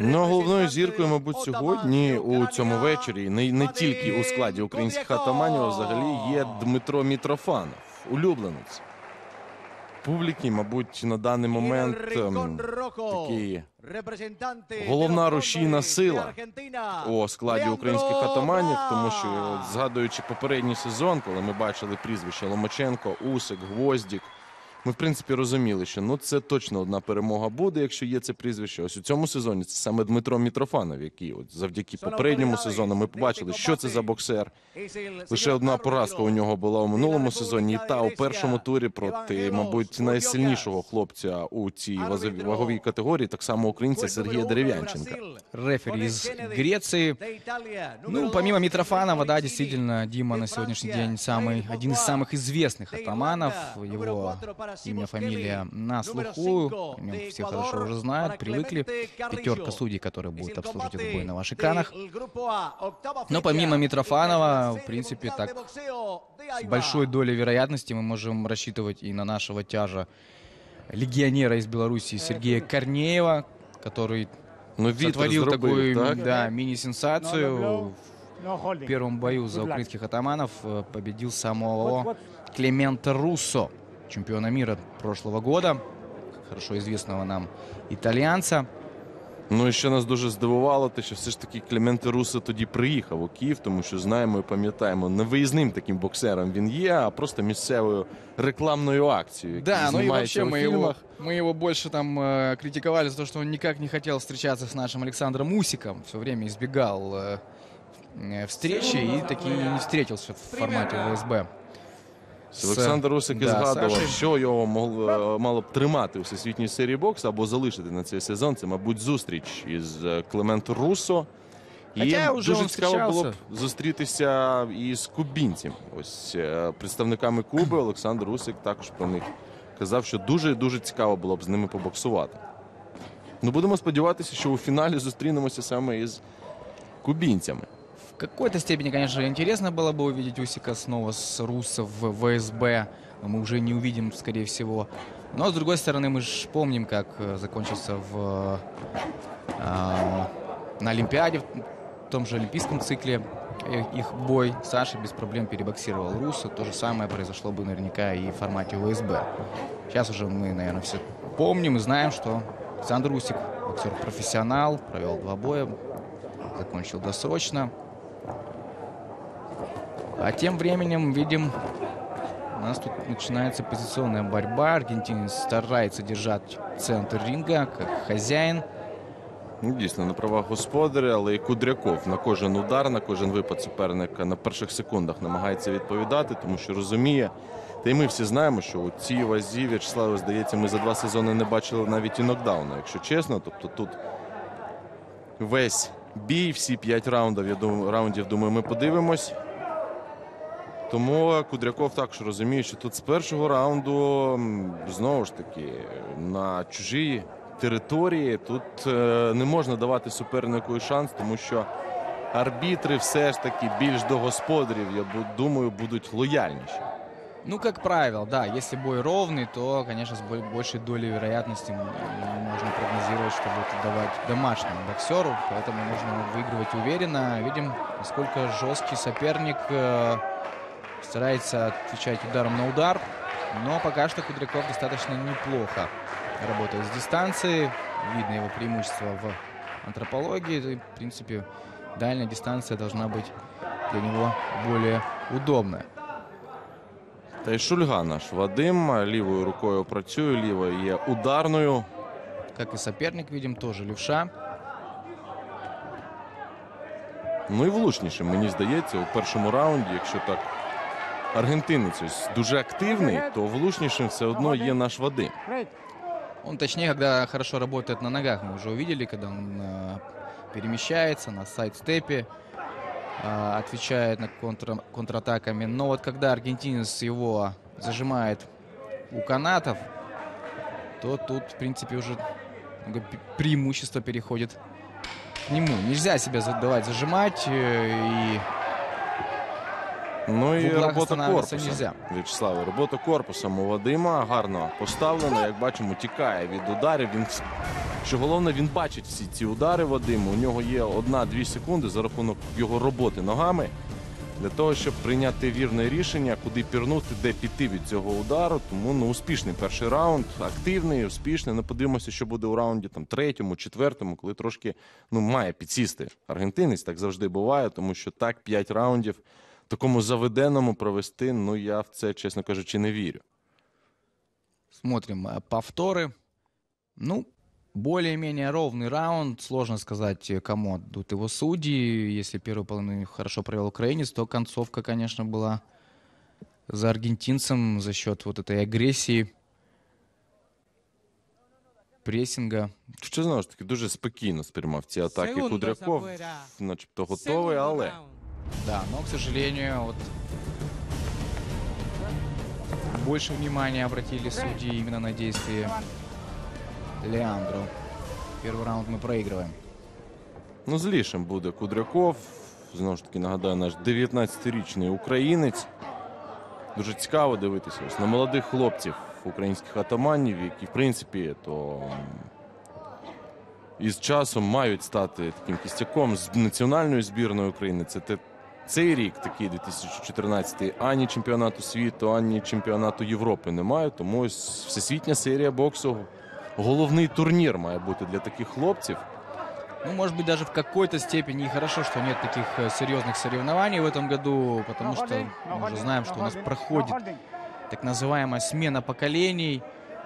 Ну, головною зіркою, мабуть, сьогодні у цьому вечорі. Не, не тільки у складі українських атаманів, а взагалі є Дмитро Мітрофанов, улюбленець. Публіки, мабуть, на даний момент ем, такий головна рушійна сила у складі українських атаманів, тому що згадуючи попередній сезон, коли ми бачили прізвища Ломаченко, Усик, Гвоздік Ми, в принципі, розуміли, що ну це точно одна перемога буде, якщо є це прізвище. Ось у цьому сезоні це саме Дмитро Мітрофанов, який от завдяки попередньому сезону ми побачили, що це за боксер. Лише одна поразка у нього була у минулому сезоні, і та у першому турі проти, мабуть, найсильнішого хлопця у цій вазовій- ваговій категорії, так само українця Сергія Дерев'янченка. рефери из Греции. Ну, помимо Митрофанова, да, действительно, Дима на сегодняшний день самый, один из самых известных атаманов. Его Имя, фамилия на слуху. О нем все хорошо уже знают, привыкли. Пятерка судей, которые будут обслуживать этот бой на ваших экранах. Но помимо Митрофанова, в принципе, так с большой долей вероятности мы можем рассчитывать и на нашего тяжа легионера из Беларуси Сергея Корнеева, который Ну, сотворил такую так? да, мини-сенсацию. В первом бою за украинских атаманов э, победил самого Клемента Руссо, чемпиона мира прошлого года, хорошо известного нам итальянца. Ну і що нас дуже здивувало, те, що все ж таки Клементе Руссо тоді приїхав у Київ, тому що знаємо і пам'ятаємо, не виїзним таким боксером він є, а просто місцевою рекламною акцією. Да, який ну и знімається вообще у мы его, фільмах. мы его больше там э, критиковали за то, что он никак не хотел встречаться с нашим Александром Усиком, все время избегал э, э, встречи и таки и не встретился в формате ВСБ. Олександр Русик і да, згадував, Саші. що його могло, мало б тримати у всесвітній серії боксу або залишити на цей сезон. Це, мабуть, зустріч із е, Клементо Руссо. І дуже цікаво було б зустрітися із кубінцем. Ось е, представниками Куби Олександр Русик також про них казав, що дуже дуже цікаво було б з ними побоксувати. Ну, будемо сподіватися, що у фіналі зустрінемося саме із кубінцями. Какой-то степени, конечно, интересно было бы увидеть Усика снова с Руссо в ВСБ. Мы уже не увидим, скорее всего. Но, с другой стороны, мы же помним, как э, закончился в, э, на Олимпиаде, в том же олимпийском цикле э, их бой. Саша без проблем перебоксировал Руссо. То же самое произошло бы наверняка и в формате ВСБ. Сейчас уже мы, наверное, все помним и знаем, что Александр Усик, боксер-профессионал, провел два боя, закончил досрочно. А тем временем видим, у нас тут начинается позиционная борьба. Аргентинец старается держать центр ринга, как хозяин. Ну, дійсно, на правах господаря, але і Кудряков на кожен удар, на кожен випад суперника на перших секундах намагається відповідати, тому що розуміє. Та й ми всі знаємо, що у цій вазі В'ячеславе, здається, ми за два сезони не бачили навіть і нокдауну, якщо чесно. Тобто тут весь бій, всі п'ять раундів, я думаю, раундів, думаю, ми подивимось. Тому Кудряков також розуміє, що тут з першого раунду м, знову ж таки на чужій території тут е, не можна давати супернику шанс, тому що арбітри все ж таки більш до господарів, я бу- думаю, будуть лояльніші. Ну, как правило, да, если бой ровный, то, конечно, с бо- большей долей вероятности м, можно прогнозировать, что будет отдавать домашнему боксеру, поэтому нужно выигрывать уверенно. Видим, насколько жесткий соперник э, старается отвечать ударом на удар, но пока что Кудряков достаточно неплохо работает с дистанции. Видно его преимущество в антропологии. И, В принципе, дальняя дистанция должна быть для него более удобная. Та й Шульга наш Вадим лівою рукою працює, лівою є ударною. Как и соперник, видим, тоже левша. Ну і влучніше, мені здається, у першому раунді, якщо так аргентинець ось дуже активний, то влучнішим все одно є наш Вадим. Он, точнее, когда хорошо работает на ногах, мы уже увидели, когда он э, перемещается на сайд-степе, э, отвечает на контр- контратаками. Но вот когда аргентинец его зажимает у канатов, то тут, в принципе, уже преимущество переходит к нему. Нельзя себя за- давать зажимать э, и Ну і робота нельзя. В'ячеславе, робота корпусом у Вадима гарно поставлена. Як бачимо, тікає від ударів. Він Що головне, він бачить всі ці удари Вадиму. У нього є одна-дві секунди за рахунок його роботи ногами для того, щоб прийняти вірне рішення, куди пірнути, де піти від цього удару. Тому ну успішний перший раунд, активний, успішний. Ну, подивимося, що буде у раунді там третьому, четвертому, коли трошки ну має підсісти аргентинець. Так завжди буває, тому що так п'ять раундів такому заведеному провести. Ну я в це, чесно кажучи, не вірю. Смотрим э, повторы. Ну, более-менее ровный раунд. Сложно сказать, э, кому отдадут его судьи. Если первую половину хорошо провел украинец, то концовка, конечно, была за аргентинцем за счет вот этой агрессии, прессинга. Що знову ж таки дуже спокійно сприймав ці атаки Кудряков, начебто готовий, але Да, но, к сожалению, вот больше внимания обратили судьи именно на действия Леандро. Первый раунд мы проигрываем. ну злішим буде Кудряков. Знову ж таки, нагадаю, наш 19-річний українець. Дуже цікаво дивитися ось на молодих хлопців українських атаманів, які, в принципі, то м, із часом мають стати таким кістяком з національної збірної України. Це те, цей рік, такий 2014, ані чемпіонату світу, ані чемпіонату Європи немає. Тому ось всесвітня серія боксу. Головний турнір має бути для таких хлопців. Ну, может быть, даже в какой-то степени и хорошо, что нет таких э, серьезных соревнований в этом году, потому что мы уже знаем, что у нас проходит так называемая смена поколений,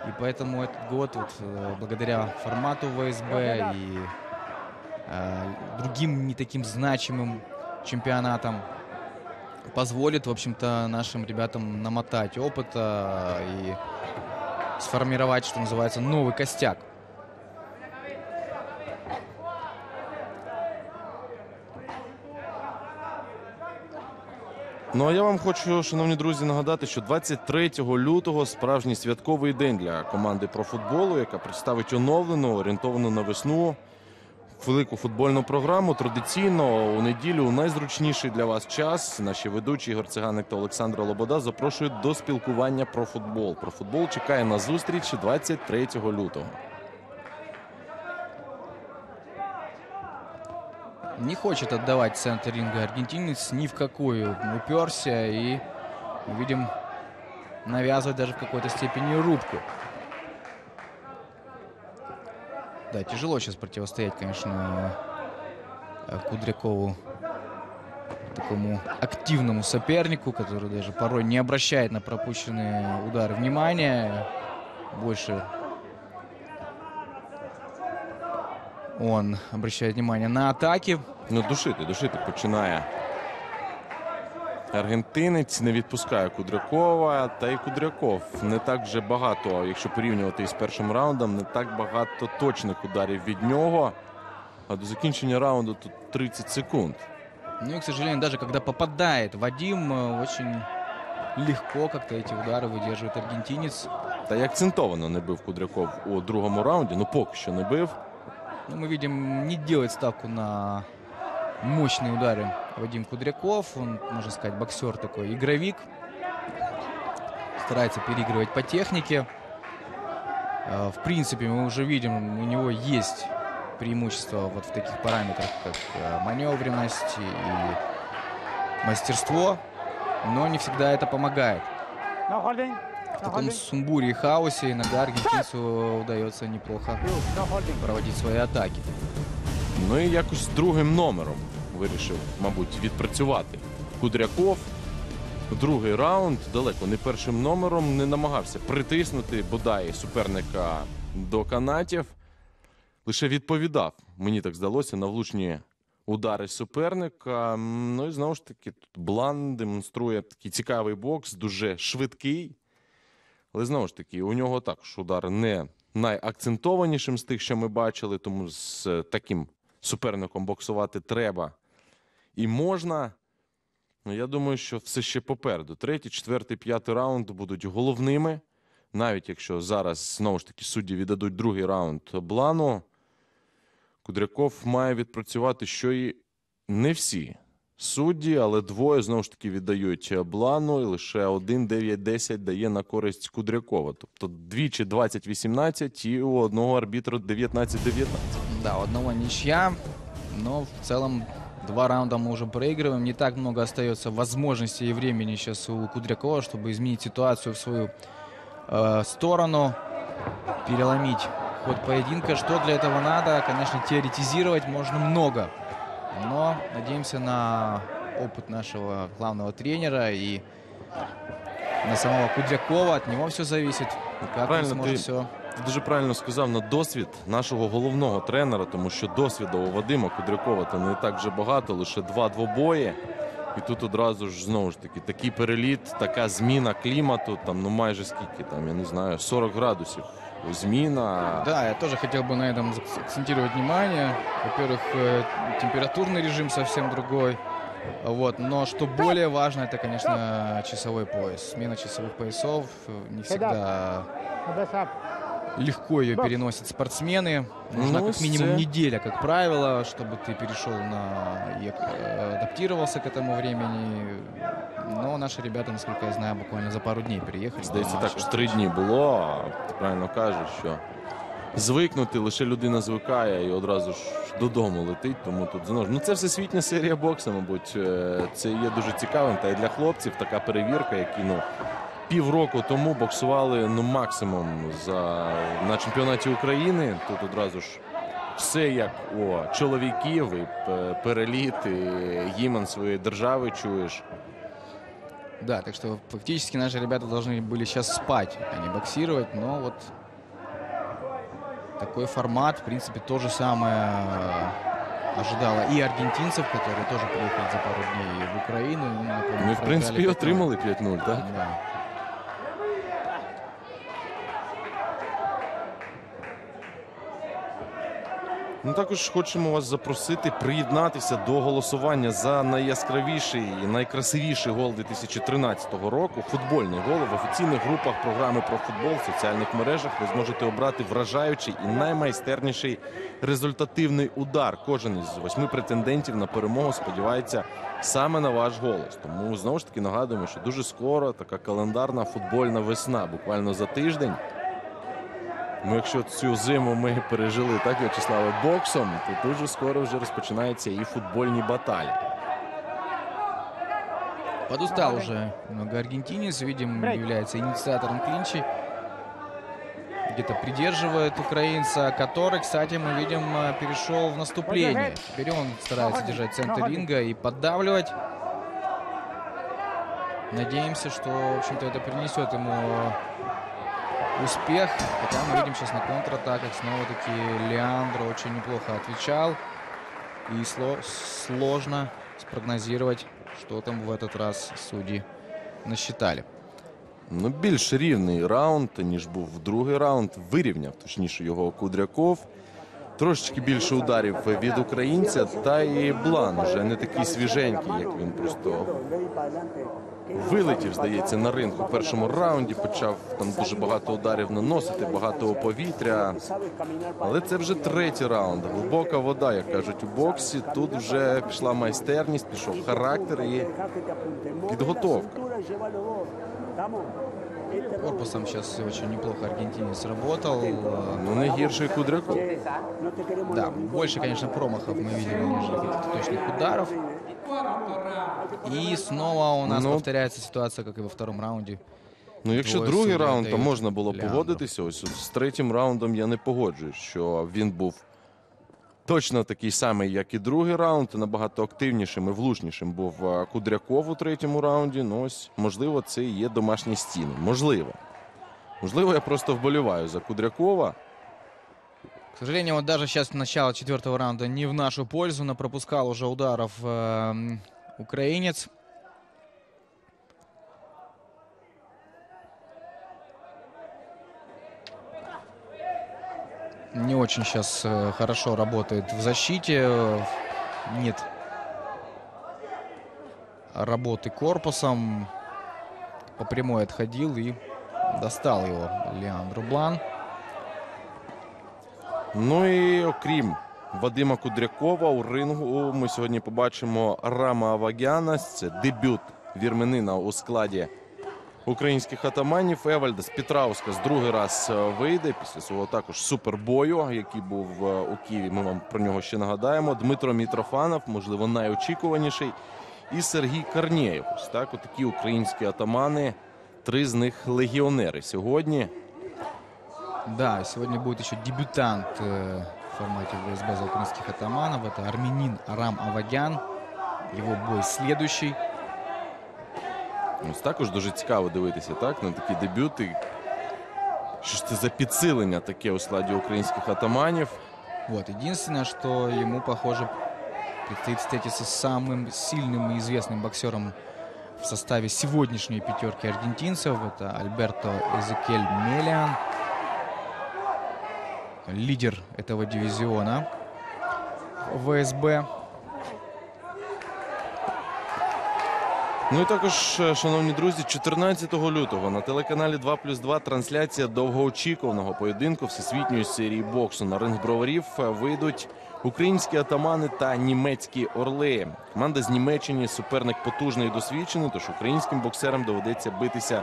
и поэтому этот год, вот, э, благодаря формату ВСБ и э, другим не таким значимым чемпионатам, позволит, в общем-то, нашим ребятам намотать опыта и сформировать, что называется, новый костяк. Ну а я вам хочу, шановні друзі, нагадати, що 23 лютого справжній святковий день для команди про футболу, яка представить оновлену, орієнтовану на весну велику футбольну програму. Традиційно у неділю найзручніший для вас час. Наші ведучі Ігор Циганик та Олександр Лобода запрошують до спілкування про футбол. Про футбол чекає на зустріч 23 лютого. Не хочет отдавать центр ринга аргентинец ни в какую. Уперся и, мы видим, навязывает даже в какой-то степени рубку. Да, тяжело сейчас противостоять, конечно, э, Кудрякову, такому активному сопернику, который даже порой не обращает на пропущенные удары внимания. Больше он обращает внимание на атаки. Ну, душити, душити починає. Аргентинець не відпускає Кудрякова, та й Кудряков не так вже багато, якщо порівнювати із першим раундом, не так багато точних ударів від нього. А до закінчення раунду тут 30 секунд. Ну и, к сожалению, даже когда попадает Вадим, э, очень легко как-то эти удары выдерживает аргентинец. Та й акцентовано не бив Кудряков у другому раунді. Ну поки що не бив. Ну, мы видим, не делает ставку на мощные удары Вадим Кудряков. Он, можно сказать, боксер такой, игровик. Старается переигрывать по технике. Э, В принципе, мы уже видим, у него есть преимущество вот в таких параметрах, как э, маневренность и мастерство, но не всегда это помогает. В таком сумбуре и хаосе иногда аргентинцу удается неплохо проводить свои атаки. Ну і якось з другим номером вирішив, мабуть, відпрацювати. Кудряков. Другий раунд далеко не першим номером не намагався притиснути бодай суперника до канатів. Лише відповідав, мені так здалося, на влучні удари суперника. Ну і знову ж таки, тут Блан демонструє такий цікавий бокс, дуже швидкий. Але знову ж таки, у нього також удар не найакцентованішим з тих, що ми бачили, тому з таким суперником боксувати треба і можна. Ну, я думаю, що все ще попереду. Третій, четвертий, п'ятий раунд будуть головними. Навіть якщо зараз знову ж таки судді віддадуть другий раунд Блану, Кудряков має відпрацювати, що і не всі судді, але двоє знову ж таки віддають Блану, і лише один 9-10 дає на користь Кудрякова. Тобто двічі 20-18 і у одного арбітра 19-19. Да, у одного ничья, но в целом два раунда мы уже проигрываем. Не так много остается возможностей и времени сейчас у Кудрякова, чтобы изменить ситуацию в свою э, сторону, переломить ход поединка. Что для этого надо? Конечно, теоретизировать можно много. Но надеемся на опыт нашего главного тренера и на самого Кудрякова. От него все зависит. Как Правильно, сможет ты- все Ти дуже правильно сказав на досвід нашого головного тренера, тому що досвіду у Вадима Кудрякова то не так вже багато, лише два двобої. І тут одразу ж знову ж таки такий переліт, така зміна клімату, там ну майже скільки, там я не знаю, 40 градусів. Зміна. Да, я тоже хотел бы на этом акцентировать внимание. Во-первых, э, температурный режим совсем другой. Вот. Но что более важно, это, конечно, часовой пояс. Смена часовых поясов э, не всегда легко ее переносят спортсмены. Нужна Ну, как минимум це- неделя, как правило, чтобы ты перешел на и э, адаптировался к этому времени. Но наши ребята, насколько я знаю, буквально за пару дней переехали. Здається, на також матчи. три дні було. А ти правильно кажеш, що звикнути лише людина звикає і одразу ж додому летить. Тому тут знову ж ну це всесвітня серія боксу, мабуть. Е, Це є дуже цікавим. Та й для хлопців така перевірка, які ну. Півроку тому боксували ну максимум за на чемпіонаті України. Тут одразу ж все як у чоловіків, і п- переліт, і гімн своєї держави чуєш. Да, так что фактически наши ребята должны были сейчас спать, а не боксировать. Но вот такой формат, в принципе, то же самое э, ожидало и аргентинцев, которые тоже приехали за пару дней в Украину. Ну, напомню, Ми, в принципі, і проиграли 5-0. отримали 5-0, так? Да. Ну також хочемо вас запросити приєднатися до голосування за найяскравіший і найкрасивіший гол 2013 року. Футбольний гол в офіційних групах програми про футбол в соціальних мережах. Ви зможете обрати вражаючий і наймайстерніший результативний удар. Кожен із восьми претендентів на перемогу сподівається саме на ваш голос. Тому знову ж таки нагадуємо, що дуже скоро така календарна футбольна весна, буквально за тиждень. Ну, якщо цю зиму ми пережили так, В'ячеславе, боксом, то дуже скоро вже розпочинаються і футбольні баталії. Подустал уже немного аргентинец, видим, является инициатором клинчи. Где-то придерживает украинца, который, кстати, мы видим, э, перешел в наступление. Теперь он старается держать центр ринга и поддавливать. Надеемся, что, в общем-то, это принесет ему э, успех. Хотя мы видим сейчас на контратаках снова-таки Леандро очень неплохо отвечал. И сло- сложно спрогнозировать, что там в этот раз судьи насчитали. Ну, більш рівний раунд, ніж був в другий раунд. Вирівняв, точніше, його Кудряков. Трошечки більше ударів від українця, та і Блан вже не такий свіженький, як він просто вилетів, здається, на ринг у першому раунді. Почав там дуже багато ударів наносити, багато у повітря. Але це вже третій раунд. Глибока вода, як кажуть у боксі. Тут вже пішла майстерність, пішов характер і підготовка. Корпусом сейчас очень неплохо аргентинец работал. Э, Ну не гірший Кудряков. Да, больше, конечно, промахов мы видели, нежели каких-то точных ударов. И снова у нас Ну. повторяется ситуация, как и во втором раунде. Ну, якщо Двоє другий раунд, то можна було Леандру. погодитися. Ось з третім раундом я не погоджуюсь, що він був точно такий самий, як і другий раунд. Набагато активнішим і влучнішим був е, Кудряков у третьому раунді. Ну ось, можливо, це і є домашні стіни. Можливо. Можливо, я просто вболіваю за Кудрякова. К сожалению, вот даже сейчас начало четвертого раунда не в нашу пользу, но пропускал уже ударов эм, украинец. Не очень сейчас э, хорошо работает в защите. э, Нет работы корпусом. По прямой отходил и достал его Леандро Блан. Ну і окрім Вадима Кудрякова у рингу. Ми сьогодні побачимо Рама Авагяна. Це дебют вірменина у складі українських атаманів. Евальдес Петраускас другий раз е, вийде після свого також супербою, який був е, у Києві. Ми вам про нього ще нагадаємо. Дмитро Мітрофанов, можливо, найочікуваніший. І Сергій Корнєєв. Ось так, отакі українські атамани. Три з них легіонери сьогодні. Да, сегодня будет еще дебютант э, в формате ВСБ за украинских атаманов. Это армянин Арам Авагян. Его бой следующий. Ось також дуже цікаво дивитися так, на такі дебюти. Що ж це за підсилення таке у складі українських атаманів? Вот. Единственное, что ему, похоже, предстоит встретиться с самым сильным и известным боксером в составе сегодняшней пятерки аргентинцев. Это Альберто Эзекель Мелиан, Лидер этого дивизиона ВСБ. Ну і також, е, шановні друзі, 14 лютого на телеканалі 2 плюс 2 трансляція довгоочікуваного поєдинку всесвітньої серії боксу на ринг броварів е, вийдуть українські атамани та німецькі орли. Команда з Німеччини суперник потужний і досвідчений, тож українським боксерам доведеться битися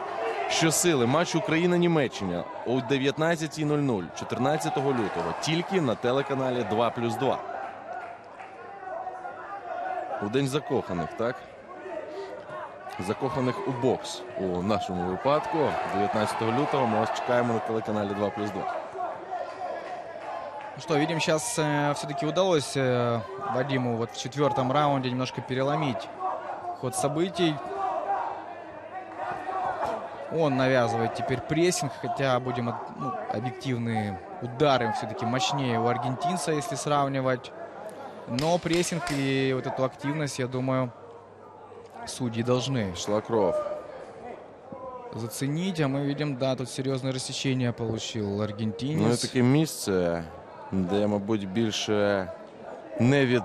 щосили. Матч Україна-Німеччина о 19.00 14 лютого тільки на телеканалі 2 плюс 2. У день закоханих, так? закоханих у бокс у нашому випадку. 19 лютого ми вас чекаємо на телеканалі 2 плюс 2. Ну что, видим, сейчас все-таки удалось э, Вадиму вот в четвертом раунде немножко переломить ход событий. Он навязывает теперь прессинг, хотя будем ну, объективные удары все-таки мощнее у аргентинца, если сравнивать. Но прессинг и вот эту активность, я думаю, судьи должны Йшла кров. заценить. А мы видим, да, тут серьезное рассечение получил аргентинец. Ну і таке місце, де, мабуть, більше не від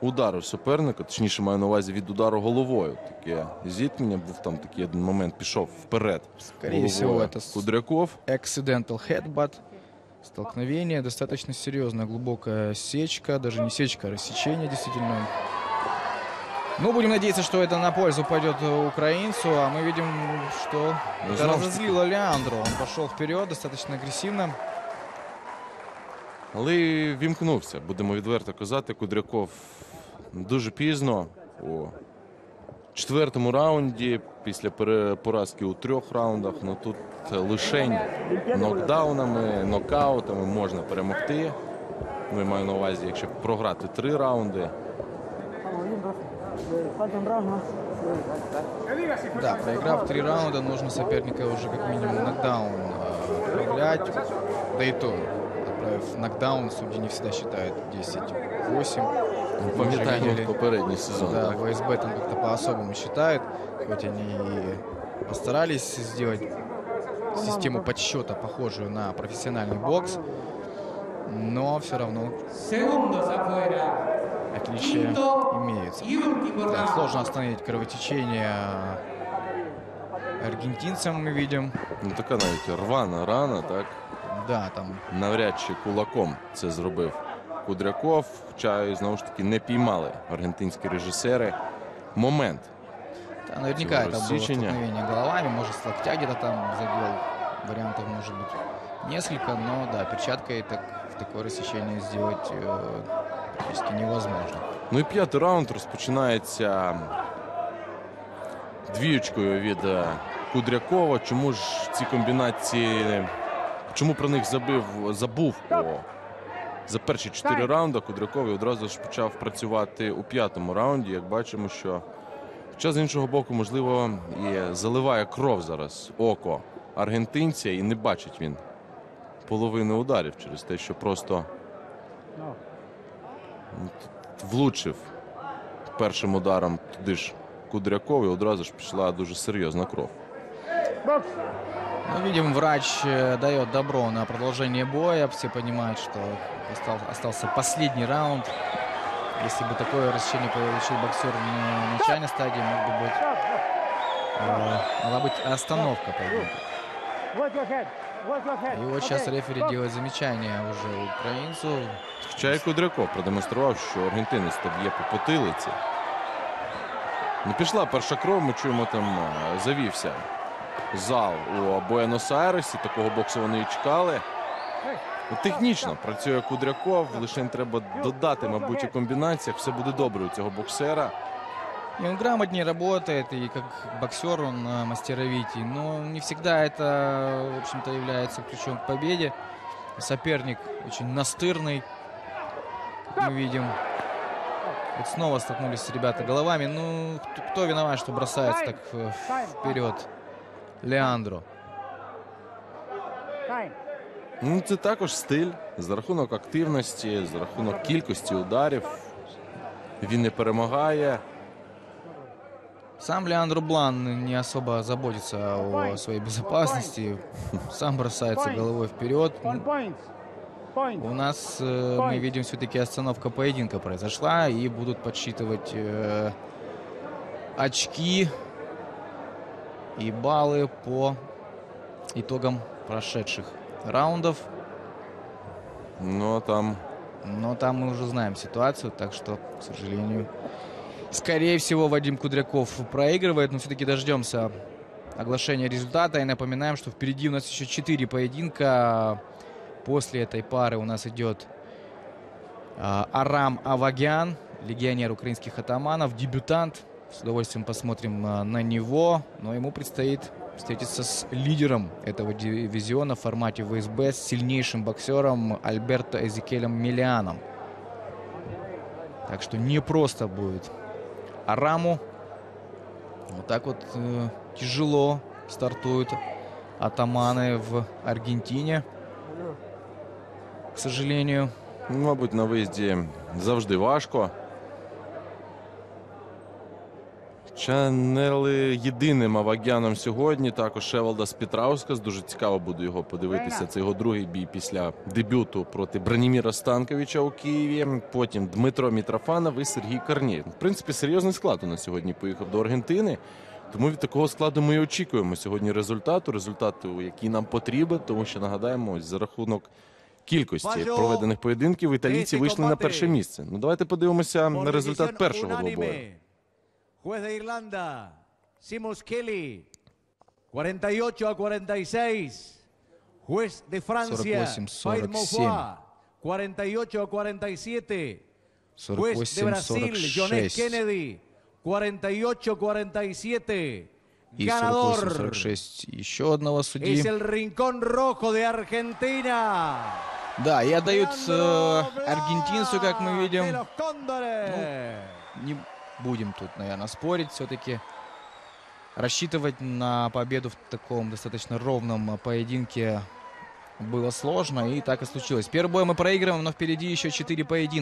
удару суперника, точніше маю на увазі від удару головою. Таке зіткнення був там такий один момент, пішов вперед. Скорее всего, головою это с- Кудряков. accidental headbutt. Столкновение достаточно серьезная, глубокая сечка, даже не сечка, а рассечение действительно. Ну, будем надеяться, что это на пользу пойдет э, украинцу, а мы видим, что Ну, это знову ж разозлило Леандро. Он пошел вперед достаточно агрессивно. Але вімкнувся, будемо відверто казати. Кудряков дуже пізно у четвертому раунді, після поразки у трьох раундах. Ну тут лишень нокдаунами, нокаутами можна перемогти. Ну, я маю на увазі, якщо програти три раунди. Да, проиграв три раунда, нужно соперника уже как минимум нокдаун отправлять. Да и то, нокдаун, судьи не всегда считают 10-8. Пам'ятаємо видели. попередній сезон. Да, так? ВСБ там как-то по-особому считают, хоть они и постарались сделать систему подсчета, похожую на профессиональный бокс, но все равно Segundos afuera. отличия Quinto имеются. y último Да, round. сложно остановить кровотечение аргентинцам мы видим. Ну така навіть рвана рана, так? Да, там Навряд чи кулаком це зробив Кудряков. Хоча і знову ж таки не піймали аргентинські режисери. Момент. да, наверняка это было рассечение. столкновение головами, может с локтя где-то там задел. Вариантов может быть несколько, но да, перчаткой так, в такое рассечение сделать э, практически невозможно. Ну і п'ятий раунд розпочинається двіючкою від е, Кудрякова. Чому ж ці комбінації, чому про них забив, забув о, за перші чотири раунди Кудряков і одразу ж почав працювати у п'ятому раунді. Як бачимо, що хоча з іншого боку, можливо, і заливає кров зараз око аргентинця, і не бачить він половини ударів через те, що просто влучив першим ударом туди ж Кудряков і одразу ж пішла дуже серйозна кров. Ну, видим, врач э, дает добро на продолжение боя. Все понимают, что остал- остался последний раунд. Если бы такое рассечение получил боксер на начальной стадии, мог бы быть, э, могла быть остановка поединка. Watch your head. И вот сейчас рефери делает замечание уже украинцу. Хоча і Кудряков продемонстрував, що аргентинець то б'є по потилиці. Не пішла перша кров, ми чуємо там е, завівся зал у Буенос-Айресі. Такого боксу вони і чекали. Ну, Технічно працює Кудряков, лише треба додати, мабуть, у комбінаціях. Все буде добре у цього боксера. И он грамотнее работает, и как боксер он э, мастеровитий. Но не всегда это, в общем-то, является ключом к победе. Соперник очень настырный, как мы видим. Вот снова столкнулись ребята головами. Ну, кто, кто виноват, что бросается так э, вперед? Леандро. Ну, це також стиль за рахунок активності, за рахунок кількості ударів. Він не перемагає. Сам Леандро Блан не особо заботится о своей безопасности. Сам бросается головой вперед. У нас э, мы видим все-таки остановка поединка произошла и будут подсчитывать э, очки и баллы по итогам прошедших раундов. А там Но там мы уже знаем ситуацию, так что, к сожалению, скорее всего, Вадим Кудряков проигрывает. Но все-таки дождемся оглашения результата. И напоминаем, что впереди у нас еще 4 поединка. После этой пары у нас идет а, Арам Авагян, легионер украинских атаманов, дебютант. С удовольствием посмотрим а, на него. Но ему предстоит встретиться с лидером этого дивизиона в формате ВСБ, с сильнейшим боксером Альберто Эзекелем Миллианом. Так что не просто будет Араму. Вот так вот э, тяжело стартуют атаманы в Аргентине. К сожалению. Ну, Мабуть, на виїзді завжди важко. Хоча не єдиним авагяном сьогодні, також Шевалдас Пітраускас. Дуже цікаво буде його подивитися. Це його другий бій після дебюту проти Браніміра Станковича у Києві. Потім Дмитро Мітрофанов і Сергій Корнієв. В принципі, серйозний склад у нас сьогодні поїхав до Аргентини. Тому від такого складу ми і очікуємо сьогодні результату. Результату, який нам потрібен, тому що нагадаємо, ось за рахунок кількості проведених поєдинків італійці вийшли на перше місце. Ну давайте подивимося на результат першого двобою. Juez de Irlanda, Simus Kelly, 48 a 46. Juez de Francia, 48, Faid 47. Mofoa, 48 a 47. Juez de Brasil, John F. 48-46. Kennedy, 48 47. И Ganador 48-46 еще одного судьи. es el Rincón Rojo de Argentina. Да, и отдают э, Leandro аргентинцу, как мы Blas de видим. los Cóndores. Не Будем тут, наверное, спорить. Все-таки рассчитывать на победу в таком достаточно ровном поединке было сложно. И так и случилось. Первый бой мы проигрываем, но впереди еще четыре поединка.